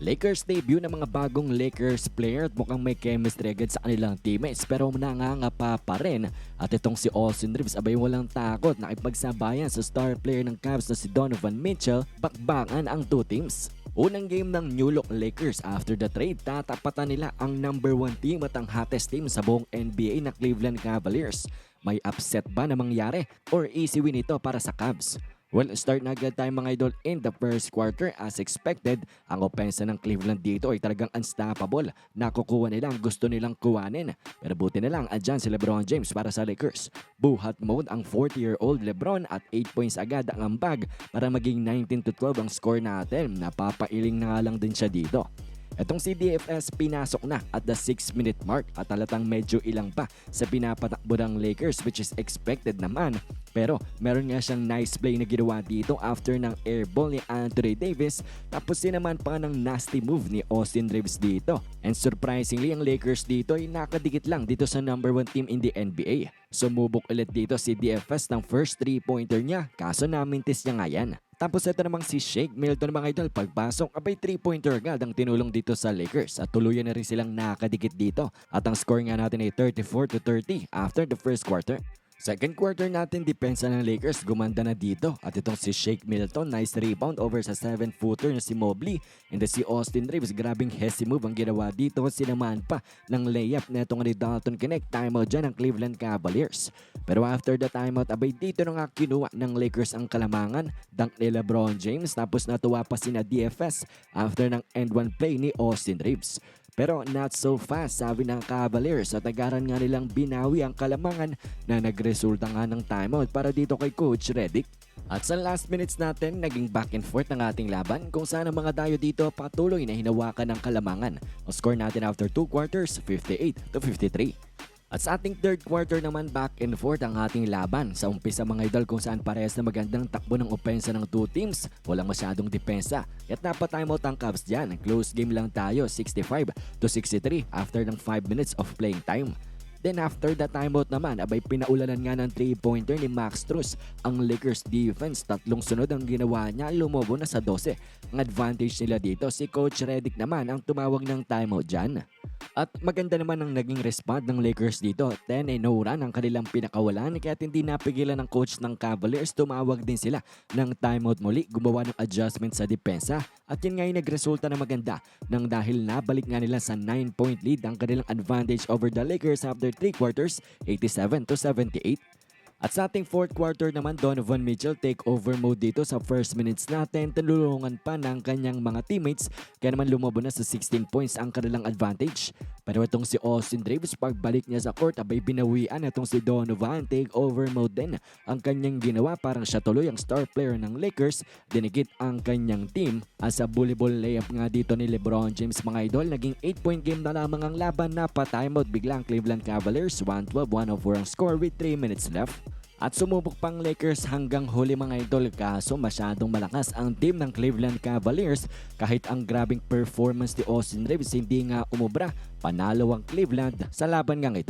Lakers debut ng mga bagong Lakers player at mukhang may chemistry agad sa kanilang teammates pero nangangapa pa rin at itong si Austin Reeves abay walang takot na ipagsabayan sa star player ng Cavs na si Donovan Mitchell bakbakan ang two teams. Unang game ng New Look Lakers after the trade, tatapatan nila ang number 1 team at ang hottest team sa buong NBA na Cleveland Cavaliers. May upset ba na mangyari or easy win ito para sa Cavs? Well, start na agad tayo mga idol in the first quarter as expected. Ang opensa ng Cleveland dito ay talagang unstoppable. Nakukuha nila ang gusto nilang kuwanin. Pero buti na lang, andyan si Lebron James para sa Lakers. Buhat mode ang 40-year-old Lebron at 8 points agad ang ambag para maging 19 to 12 ang score natin. Napapailing na lang din siya dito. Itong si DFS pinasok na at the 6 minute mark at halatang medyo ilang pa sa pinapatakbo ng Lakers which is expected naman. Pero meron nga siyang nice play na ginawa dito after ng airball ni Anthony Davis tapos din naman pa ng nasty move ni Austin Reeves dito. And surprisingly ang Lakers dito ay nakadikit lang dito sa number 1 team in the NBA. Sumubok ulit dito si DFS ng first 3-pointer niya kaso namintis niya nga yan. Tapos ito namang si Shake Milton mga idol. Pagpasok abay 3-pointer agad ang tinulong dito sa Lakers. At tuluyan na rin silang nakadikit dito. At ang score nga natin ay 34 to 30 after the first quarter. Second quarter natin, depensa ng Lakers gumanda na dito at itong si Shake Milton, nice rebound over sa 7-footer na si Mobley and si Austin Reeves, grabing hesi move ang ginawa dito, sinamaan pa ng layup na itong ni Dalton Connect, timeout dyan ng Cleveland Cavaliers. Pero after the timeout, abay dito na nga kinuha ng Lakers ang kalamangan, dunk ni LeBron James tapos natuwa pa sina DFS after ng end one play ni Austin Reeves. Pero not so fast sabi ng Cavaliers at agaran nga nilang binawi ang kalamangan na nagresulta nga ng timeout para dito kay Coach Redick. At sa last minutes natin, naging back and forth ng ating laban kung saan ang mga dayo dito patuloy na hinawakan ng kalamangan. Ang score natin after 2 quarters, 58 to 53. At sa ating third quarter naman back and forth ang ating laban. Sa umpisa mga idol kung saan parehas na magandang takbo ng opensa ng two teams, walang masyadong depensa. At napatimeout ang Cavs dyan. Close game lang tayo, 65 to 63 after ng 5 minutes of playing time. Then after the timeout naman, abay pinaulanan nga ng 3-pointer ni Max Strus. Ang Lakers defense, tatlong sunod ang ginawa niya, lumobo na sa 12. Ang advantage nila dito, si Coach Redick naman ang tumawag ng timeout dyan. At maganda naman ang naging respond ng Lakers dito. 10 and 0 run ang kanilang pinakawalan kaya hindi napigilan ng coach ng Cavaliers. Tumawag din sila ng timeout muli, gumawa ng adjustment sa depensa. At yun nga yung nagresulta na maganda nang dahil nabalik nga nila sa 9 point lead ang kanilang advantage over the Lakers after 3 quarters, 87 to 78. At sa ating fourth quarter naman, Donovan Mitchell take over mode dito sa first minutes natin. Tinulungan pa ng kanyang mga teammates kaya naman lumabo na sa 16 points ang kanilang advantage. Pero itong si Austin Reeves, pagbalik niya sa court, abay binawian itong si Donovan. Take over mode din ang kanyang ginawa. Parang siya tuloy ang star player ng Lakers. Dinigit ang kanyang team. As a volleyball layup nga dito ni Lebron James mga idol, naging 8 point game na lamang ang laban na pa-timeout biglang Cleveland Cavaliers. 112-104 ang score with 3 minutes left. At sumubok pang Lakers hanggang huli mga idol kaso masyadong malakas ang team ng Cleveland Cavaliers kahit ang grabing performance ni Austin Reeves hindi nga umubra. Panalo ang Cleveland sa laban ngang ito.